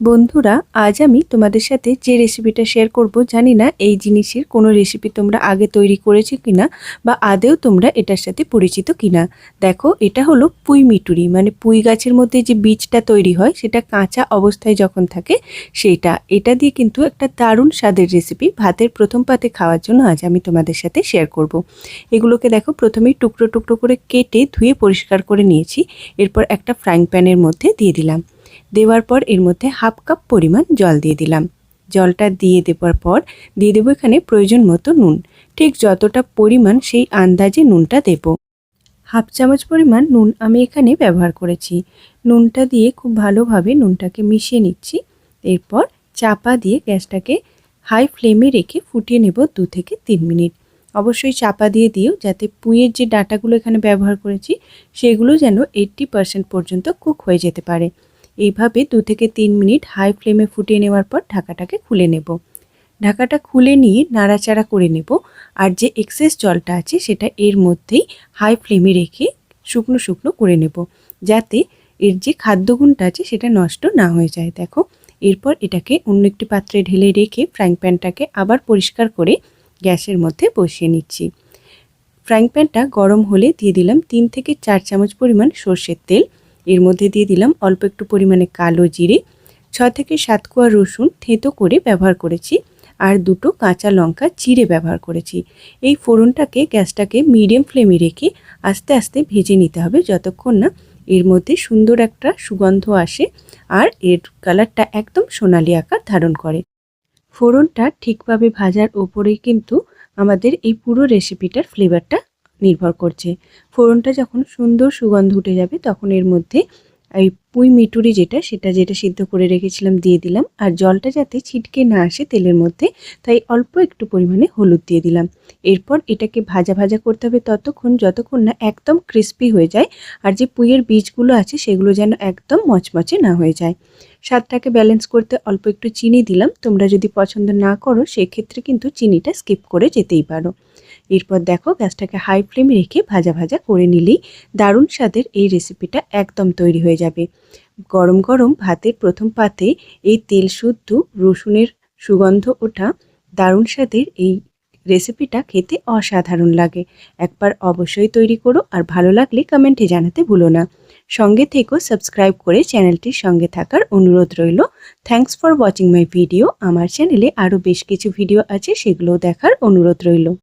বন্ধুরা, আজ আমি তোমাদের সাথে যে রেসিপিটা শেয়ার করব, জানি না এই জিনিসের কোনো রেসিপি তোমরা আগে তৈরি করেছ কিনা বা আদেও তোমরা এটার সাথে পরিচিত কিনা। দেখো, এটা হলো পুঁই মিটুরি মানে পুঁই গাছের মধ্যে যে বীজটা তৈরি হয়, সেটা কাঁচা অবস্থায় যখন থাকে, সেইটা। এটা দিয়ে কিন্তু একটা দারুণ স্বাদের রেসিপি ভাতের প্রথম পাতে খাওয়ার জন্য আজ আমি তোমাদের সাথে শেয়ার করব। এগুলোকে দেখো, প্রথমেই টুকরো টুকরো করে কেটে ধুয়ে পরিষ্কার করে নিয়েছি, এরপর একটা ফ্রাইং প্যানের মধ্যে দিয়ে দিলাম। দেওয়ার পর এর মধ্যে হাফ কাপ পরিমাণ জল দিয়ে দিলাম। জলটা দিয়ে দেওয়ার পর দিয়ে দেবো এখানে প্রয়োজন মতো নুন। ঠিক যতটা পরিমাণ সেই আন্দাজে নুনটা দেব। হাফ চামচ পরিমাণ নুন আমি এখানে ব্যবহার করেছি। নুনটা দিয়ে খুব ভালোভাবে নুনটাকে মিশিয়ে নিচ্ছি। এরপর চাপা দিয়ে গ্যাসটাকে হাই ফ্লেমে রেখে ফুটিয়ে নেব দু থেকে তিন মিনিট। অবশ্যই চাপা দিয়ে দিও যাতে পুঁয়ের যে ডাটাগুলো এখানে ব্যবহার করেছি, সেগুলো যেন এইট্টি পারসেন্ট পর্যন্ত কুক হয়ে যেতে পারে। এইভাবে দু থেকে তিন মিনিট হাই ফ্লেমে ফুটিয়ে নেওয়ার পর ঢাকাটাকে খুলে নেব। ঢাকাটা খুলে নিয়ে নাড়াচাড়া করে নেব আর যে এক্সেস জলটা আছে সেটা এর মধ্যেই হাই ফ্লেমে রেখে শুকনো শুকনো করে নেব যাতে এর যে খাদ্যগুণটা আছে সেটা নষ্ট না হয়ে যায়। দেখো, এরপর এটাকে অন্য একটি পাত্রে ঢেলে রেখে ফ্রাইং প্যানটাকে আবার পরিষ্কার করে গ্যাসের মধ্যে বসিয়ে নিচ্ছি। ফ্রাইং প্যানটা গরম হলে দিয়ে দিলাম তিন থেকে চার চামচ পরিমাণ সর্ষের তেল। এর মধ্যে দিয়ে দিলাম অল্প একটু পরিমাণে কালো জিরে ছ থেকে সাত কোয়া রসুন থেঁতো করে ব্যবহার করেছি আর দুটো কাঁচা লঙ্কা চিড়ে ব্যবহার করেছি। এই ফোড়নটাকে গ্যাসটাকে মিডিয়াম ফ্লেমে রেখে আস্তে আস্তে ভেজে নিতে হবে যতক্ষণ না এর মধ্যে সুন্দর একটা সুগন্ধ আসে আর এর কালারটা একদম সোনালি আকার ধারণ করে। ফোড়নটা ঠিকভাবে ভাজার ওপরেই কিন্তু আমাদের এই পুরো রেসিপিটার ফ্লেভারটা নির্ভর করছে। ফোড়নটা যখন সুন্দর সুগন্ধ উঠে যাবে, তখন এর মধ্যে এই পুঁই মিটুরি যেটা, সেটা যেটা সিদ্ধ করে রেখেছিলাম দিয়ে দিলাম। আর জলটা যাতে ছিটকে না আসে তেলের মধ্যে, তাই অল্প একটু পরিমাণে হলুদ দিয়ে দিলাম। এরপর এটাকে ভাজা ভাজা করতে হবে ততক্ষণ, যতক্ষণ না একদম ক্রিস্পি হয়ে যায় আর যে পুঁইয়ের বীজগুলো আছে, সেগুলো যেন একদম মচমচে না হয়ে যায়। স্বাদটাকে ব্যালেন্স করতে অল্প একটু চিনি দিলাম। তোমরা যদি পছন্দ না করো, সেক্ষেত্রে কিন্তু চিনিটা স্কিপ করে যেতেই পারো। এরপর দেখো গ্যাসটাকে হাই ফ্লেমে রেখে ভাজা ভাজা করে নিলেই দারুণ স্বাদের এই রেসিপিটা একদম তৈরি হয়ে যাবে। গরম গরম ভাতের প্রথম পাতে এই তেল শুদ্ধ রসুনের সুগন্ধ ওঠা দারুণ স্বাদের এই রেসিপিটা খেতে অসাধারণ লাগে। একবার অবশ্যই তৈরি করো আর ভালো লাগলে কমেন্টে জানাতে ভুলো না। সঙ্গে থেকেও সাবস্ক্রাইব করে চ্যানেলটির সঙ্গে থাকার অনুরোধ রইল। Thanks for watching my video. আমার চ্যানেলে আরও বেশ কিছু ভিডিও আছে, সেগুলোও দেখার অনুরোধ রইল।